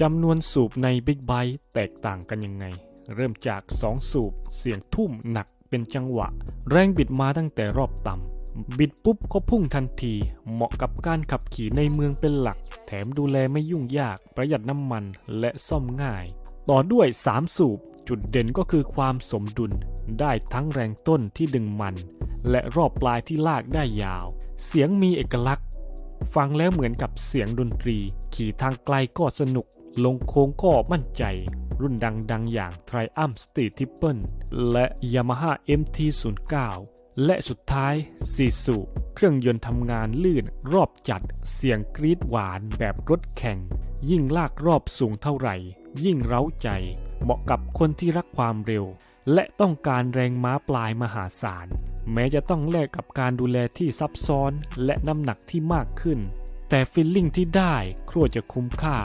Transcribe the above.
จำนวนสูบใน Big b i t e แตกต่างกันยังไง เริ่มจาก 2 สูบ เสียงทุ่มหนักเป็นจังหวะ แรงบิดมาตั้งแต่รอบต่ำ บิดปุ๊บก็พุ่งทันที เหมาะกับการขับขี่ในเมืองเป็นหลัก แถมดูแลไม่ยุ่งยาก ประหยัดน้ำมันและซ่อมง่าย ต่อด้วย 3 สูบ จุดเด่นก็คือความสมดุล ได้ทั้งแรงต้นที่ดึงมัน และรอบปลายที่ลากได้ยาว เสียงมีเอกลักษณ์ ฟังแล้วเหมือนกับเสียงดนตรี ขี่ทางไกลก็สนุก ลงโค้งก็มั่นใจ รุ่นดังๆ อย่าง Triumph Street Triple และ Yamaha MT09 และสุดท้ายซีสูเครื่องยนต์ทำงานลื่นรอบจัดเสียงกรีดหวานแบบรถแข่ง ยิ่งลากรอบสูงเท่าไหร่ ยิ่งเร้าใจ เหมาะกับคนที่รักความเร็ว และต้องการแรงม้าปลายมหาศาล แม้จะต้องแลกกับการดูแลที่ซับซ้อนและน้ำหนักที่มากขึ้น แต่ฟิลลิ่งที่ได้ครัวจะคุ้มค่า